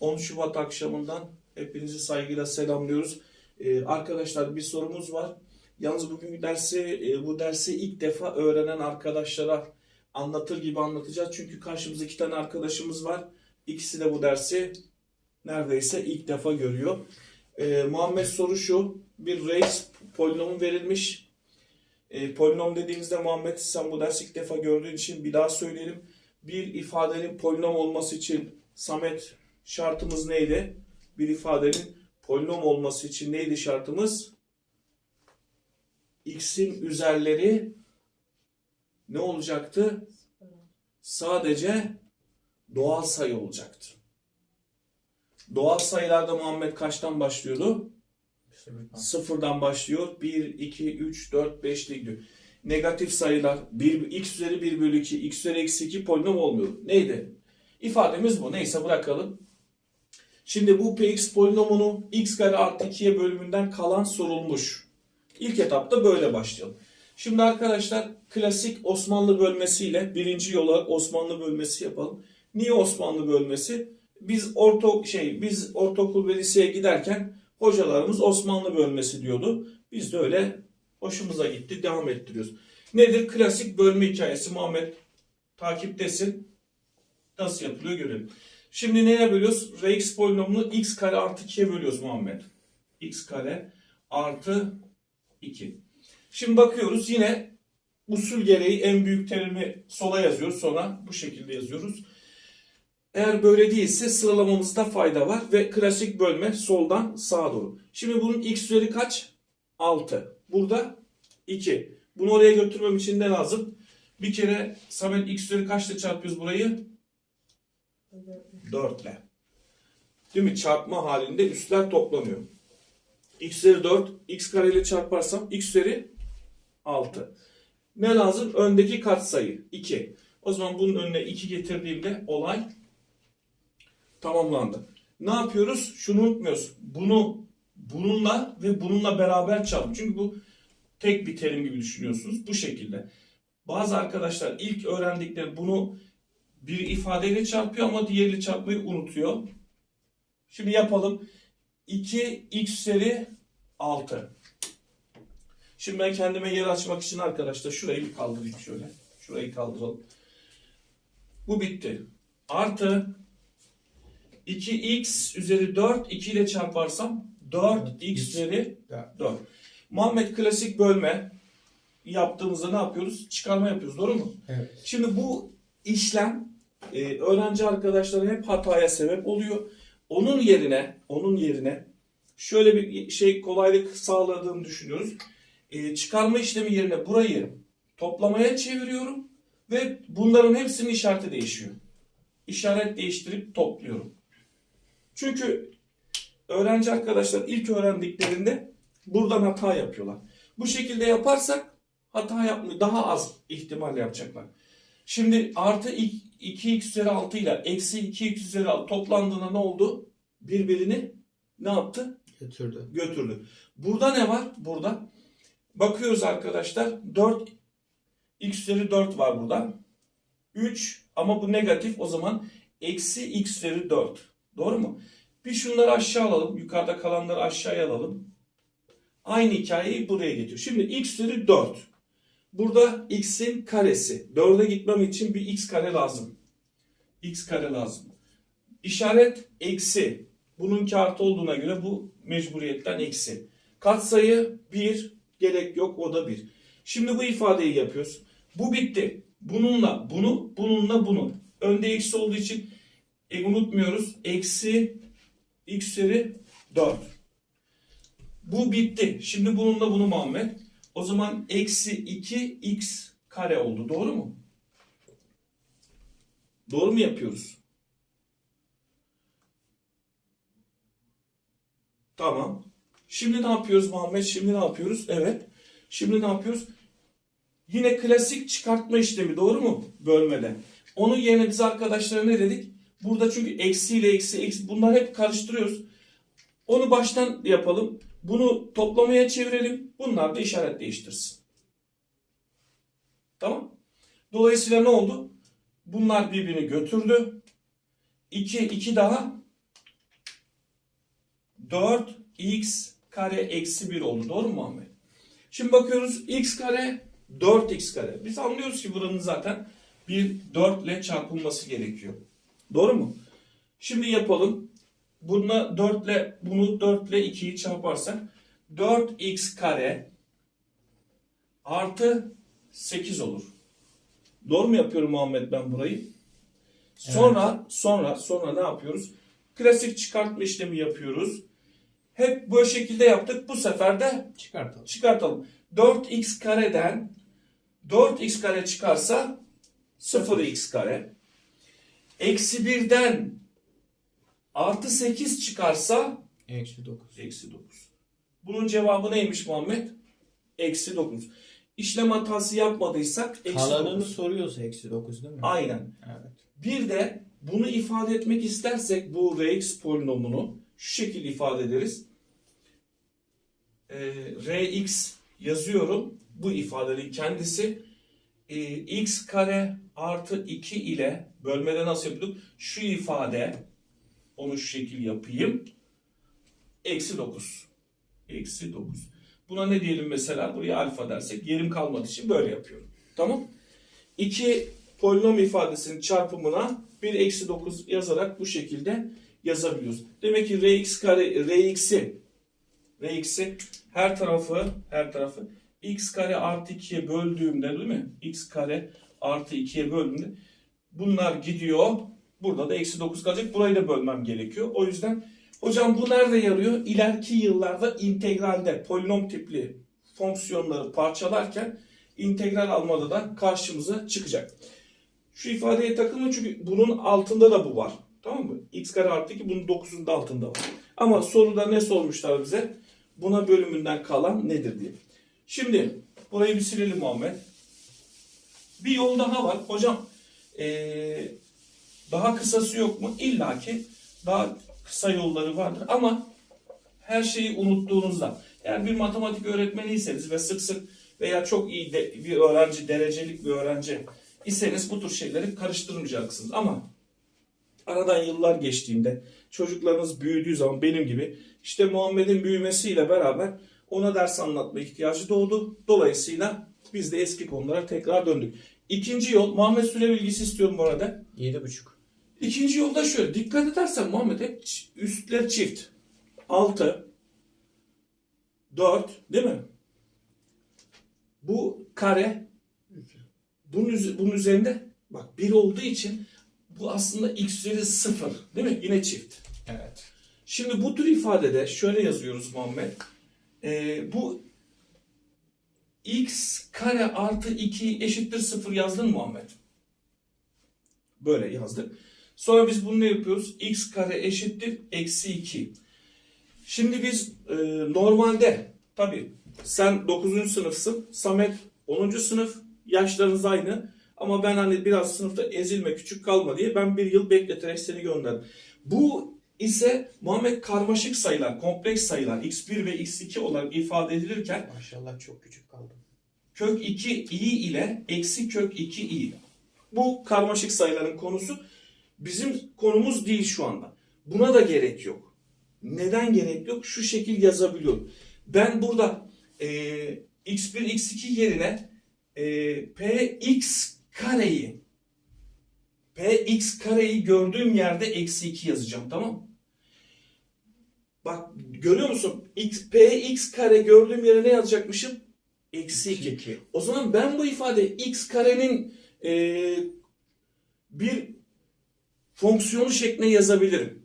10 Şubat akşamından hepinizi saygıyla selamlıyoruz. Ee, arkadaşlar bir sorumuz var. Yalnız bugün dersi e, bu dersi ilk defa öğrenen arkadaşlara anlatır gibi anlatacağız. Çünkü karşımızda iki tane arkadaşımız var. İkisi de bu dersi neredeyse ilk defa görüyor. Ee, Muhammed soru şu. Bir reis polinomu verilmiş. E, polinom dediğimizde Muhammed sen bu dersi ilk defa gördüğün için bir daha söyleyelim. Bir ifadenin polinom olması için Samet şartımız neydi? Bir ifadenin polinom olması için neydi şartımız? X'in üzerleri ne olacaktı? Sadece doğal sayı olacaktı. Doğal sayılarda Muhammed kaçtan başlıyordu? Sıfırdan başlıyor. 1, 2, 3, 4, 5 diye. Negatif sayılar 1, x üzeri 1 bölü 2, x üzeri eksi 2 polinom olmuyor. Neydi? İfademiz bu. Neyse bırakalım. Şimdi bu px polinomunu x kare artı 2'ye bölümünden kalan sorulmuş. İlk etapta böyle başlayalım. Şimdi arkadaşlar klasik Osmanlı bölmesiyle birinci yola Osmanlı bölmesi yapalım. Niye Osmanlı bölmesi? Biz orta şey biz ortaokul ve liseye giderken hocalarımız Osmanlı bölmesi diyordu. Biz de öyle hoşumuza gitti, devam ettiriyoruz. Nedir? Klasik bölme hikayesi Muhammed takiptesin. Nasıl yapılıyor görelim. Şimdi neye bölüyoruz? Rx polinomunu x kare artı 2'ye bölüyoruz Muhammed. x kare artı 2. Şimdi bakıyoruz yine usul gereği en büyük terimi sola yazıyoruz. Sonra bu şekilde yazıyoruz. Eğer böyle değilse sıralamamızda fayda var ve klasik bölme soldan sağa doğru. Şimdi bunun x üzeri kaç? 6. Burada 2. Bunu oraya götürmem için ne lazım? Bir kere Samet x üzeri kaçla çarpıyoruz burayı? 4 ile. Değil mi? Çarpma halinde üstler toplanıyor. x üzeri 4, x kare ile çarparsam x üzeri 6. Ne lazım? Öndeki katsayı 2. O zaman bunun önüne 2 getirdiğimde olay tamamlandı. Ne yapıyoruz? Şunu unutmuyoruz. Bunu bununla ve bununla beraber çarp. Çünkü bu tek bir terim gibi düşünüyorsunuz. Bu şekilde. Bazı arkadaşlar ilk öğrendikleri bunu bir ifadeyle çarpıyor ama diğeriyle çarpmayı unutuyor. Şimdi yapalım. 2 x üzeri 6. Şimdi ben kendime yer açmak için arkadaşlar şurayı bir kaldırayım şöyle. Şurayı kaldıralım. Bu bitti. Artı 2x üzeri 4 2 ile çarparsam 4x üzeri 4. Muhammed klasik bölme yaptığımızda ne yapıyoruz? Çıkarma yapıyoruz. Doğru mu? Evet. Şimdi bu işlem e, öğrenci arkadaşlara hep hataya sebep oluyor. Onun yerine onun yerine şöyle bir şey kolaylık sağladığını düşünüyoruz. E, çıkarma işlemi yerine burayı toplamaya çeviriyorum ve bunların hepsinin işareti değişiyor. İşaret değiştirip topluyorum. Çünkü öğrenci arkadaşlar ilk öğrendiklerinde buradan hata yapıyorlar. Bu şekilde yaparsak hata yapmayı daha az ihtimal yapacaklar. Şimdi artı 2x üzeri 6 ile eksi 2x üzeri 6 toplandığında ne oldu? Birbirini ne yaptı? Götürdü. Götürdü. Burada ne var? Burada. Bakıyoruz arkadaşlar. 4 x üzeri 4 var burada. 3 ama bu negatif o zaman eksi x üzeri 4. Doğru mu? Bir şunları aşağı alalım. Yukarıda kalanları aşağıya alalım. Aynı hikayeyi buraya getiriyor. Şimdi x üzeri 4. Burada x'in karesi. 4'e gitmem için bir x kare lazım. x kare lazım. İşaret eksi. Bunun artı olduğuna göre bu mecburiyetten eksi. Katsayı 1. Gerek yok o da 1. Şimdi bu ifadeyi yapıyoruz. Bu bitti. Bununla bunu, bununla bunu. Önde eksi olduğu için e, unutmuyoruz. Eksi x üzeri 4. Bu bitti. Şimdi bununla bunu Muhammed. O zaman eksi 2x kare oldu. Doğru mu? Doğru mu yapıyoruz? Tamam. Şimdi ne yapıyoruz Muhammed? Şimdi ne yapıyoruz? Evet. Şimdi ne yapıyoruz? Yine klasik çıkartma işlemi doğru mu? Bölmede. Onun yerine biz arkadaşlara ne dedik? Burada çünkü eksi ile eksi eksi bunlar hep karıştırıyoruz. Onu baştan yapalım. Bunu toplamaya çevirelim. Bunlar da işaret değiştirsin. Tamam. Dolayısıyla ne oldu? Bunlar birbirini götürdü. 2, 2 daha 4x kare eksi 1 oldu. Doğru mu Muhammed? Şimdi bakıyoruz x kare 4x kare. Biz anlıyoruz ki buranın zaten bir 4 ile çarpılması gerekiyor. Doğru mu? Şimdi yapalım. Bununla 4 ile bunu 4 ile 2'yi çarparsak 4x kare artı 8 olur. Doğru mu yapıyorum Muhammed ben burayı? Sonra sonra sonra ne yapıyoruz? Klasik çıkartma işlemi yapıyoruz. Hep bu şekilde yaptık. Bu sefer de Çıkartalım. çıkartalım. 4x kareden 4x kare çıkarsa 0x kare. Eksi 1'den artı 8 çıkarsa Eksi 9. eksi 9. Bunun cevabı neymiş Muhammed? Eksi 9. İşlem hatası yapmadıysak eksi Kalanını 9. soruyorsa eksi 9 değil mi? Aynen. Evet. Bir de bunu ifade etmek istersek bu Rx polinomunu şu şekilde ifade ederiz. Ee, Rx yazıyorum. Bu ifadenin kendisi Ee, x kare artı 2 ile bölmede nasıl yapıyorduk? Şu ifade onu şu şekil yapayım. Eksi 9. Eksi 9. Buna ne diyelim mesela? Buraya alfa dersek yerim kalmadığı için böyle yapıyorum. Tamam. İki polinom ifadesinin çarpımına 1 eksi 9 yazarak bu şekilde yazabiliyoruz. Demek ki Rx kare Rx'i Rx'i her tarafı her tarafı x kare artı 2'ye böldüğümde değil mi? x kare artı 2'ye böldüğümde bunlar gidiyor. Burada da eksi 9 kalacak. Burayı da bölmem gerekiyor. O yüzden hocam bu nerede yarıyor? İleriki yıllarda integralde polinom tipli fonksiyonları parçalarken integral almada da karşımıza çıkacak. Şu ifadeye takılın çünkü bunun altında da bu var. Tamam mı? x kare artı 2 bunun 9'un da altında var. Ama soruda ne sormuşlar bize? Buna bölümünden kalan nedir diye. Şimdi burayı bir silelim Muhammed. Bir yol daha var. Hocam ee, daha kısası yok mu? İlla ki daha kısa yolları vardır ama her şeyi unuttuğunuzda eğer bir matematik öğretmeniyseniz ve sık sık veya çok iyi de, bir öğrenci, derecelik bir öğrenci iseniz bu tür şeyleri karıştırmayacaksınız. Ama aradan yıllar geçtiğinde çocuklarınız büyüdüğü zaman benim gibi işte Muhammed'in büyümesiyle beraber ona ders anlatma ihtiyacı doğdu. Dolayısıyla biz de eski konulara tekrar döndük. İkinci yol Muhammed süre bilgisi istiyorum bu arada. 7,5. İkinci yolda şöyle dikkat edersen Muhammed hep üstler çift. 6 4 değil mi? Bu kare bunun, bunun üzerinde bak 1 olduğu için bu aslında x üzeri 0 değil mi? Yine çift. Evet. Şimdi bu tür ifadede şöyle yazıyoruz Muhammed. Ee, bu x kare artı 2 eşittir 0 yazdın Muhammed? Böyle yazdık. Sonra biz bunu ne yapıyoruz? x kare eşittir eksi 2. Şimdi biz e, normalde tabi sen 9. sınıfsın, Samet 10. sınıf, yaşlarınız aynı. Ama ben hani biraz sınıfta ezilme, küçük kalma diye ben bir yıl bekleterek seni gönderdim. Bu ise Muhammed karmaşık sayılar, kompleks sayılar x1 ve x2 olarak ifade edilirken Maşallah çok küçük kaldım. kök 2 i ile eksi kök 2 i. Bu karmaşık sayıların konusu bizim konumuz değil şu anda. Buna da gerek yok. Neden gerek yok? Şu şekil yazabiliyorum. Ben burada e, x1 x2 yerine e, px kareyi px kareyi gördüğüm yerde eksi 2 yazacağım tamam mı? Bak görüyor musun? X, px kare gördüğüm yere ne yazacakmışım? Eksi 2. 2. O zaman ben bu ifade x karenin e, bir fonksiyonu şeklinde yazabilirim.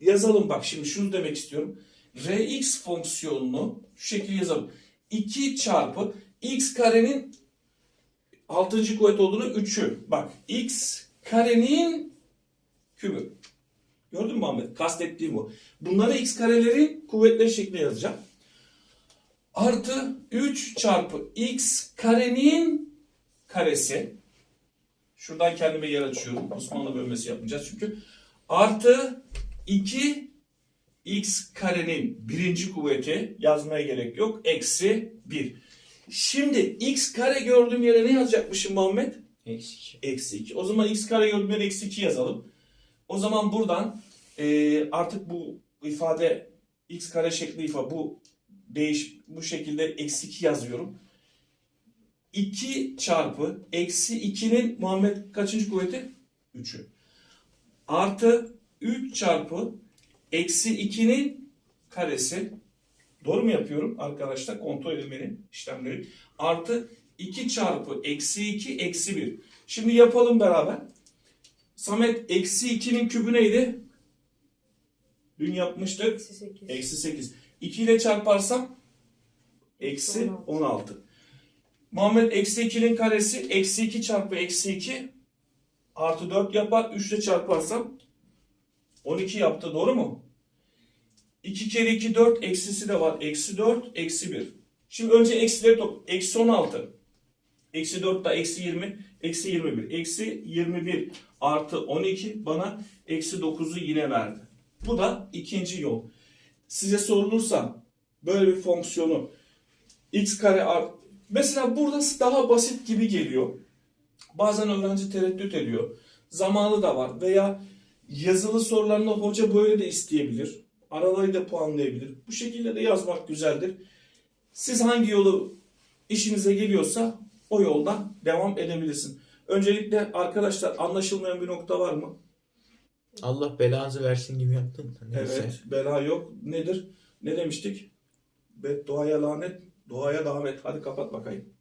Yazalım bak şimdi şunu demek istiyorum. Rx fonksiyonunu şu şekilde yazalım. 2 çarpı x karenin 6. kuvvet olduğunu 3'ü. Bak x karenin kübü. Gördün mü Ahmet? Kastettiğim bu. Bunları x karelerin kuvvetleri şeklinde yazacağım artı 3 çarpı x karenin karesi. Şuradan kendime yer açıyorum. Osmanlı bölmesi yapmayacağız çünkü. Artı 2 x karenin birinci kuvveti yazmaya gerek yok. Eksi 1. Şimdi x kare gördüğüm yere ne yazacakmışım Muhammed? Eksi 2. Eksi 2. O zaman x kare gördüğüm yere eksi 2 yazalım. O zaman buradan e, artık bu ifade x kare şekli ifa bu değiş bu şekilde eksi 2 yazıyorum. 2 çarpı eksi 2'nin Muhammed kaçıncı kuvveti? 3'ü. Artı 3 çarpı eksi 2'nin karesi. Doğru mu yapıyorum arkadaşlar? Kontrol edilmenin işlemleri. Artı 2 çarpı eksi 2 eksi 1. Şimdi yapalım beraber. Samet eksi 2'nin kübü neydi? Dün yapmıştık. Eksi 8. Eksi 8. 2 ile çarparsam eksi Eksi 16. 16. Muhammed eksi 2'nin karesi eksi 2 çarpı eksi 2 artı 4 yapar. 3 ile çarparsam 12 yaptı. Doğru mu? 2 kere 2 4 eksisi de var. Eksi 4 eksi 1. Şimdi önce eksileri top. Eksi 16. Eksi 4 da eksi 20. Eksi 21. Eksi 21 artı 12 bana eksi 9'u yine verdi. Bu da ikinci yol. Size sorulursa böyle bir fonksiyonu x kare art mesela burada daha basit gibi geliyor. Bazen öğrenci tereddüt ediyor. Zamanı da var veya yazılı sorularında hoca böyle de isteyebilir. Araları da puanlayabilir. Bu şekilde de yazmak güzeldir. Siz hangi yolu işinize geliyorsa o yoldan devam edebilirsin. Öncelikle arkadaşlar anlaşılmayan bir nokta var mı? Allah belanızı versin gibi yaptın. Neyse. Evet, bela yok. Nedir? Ne demiştik? Bedduaya lanet, duaya davet. Hadi kapat bakayım.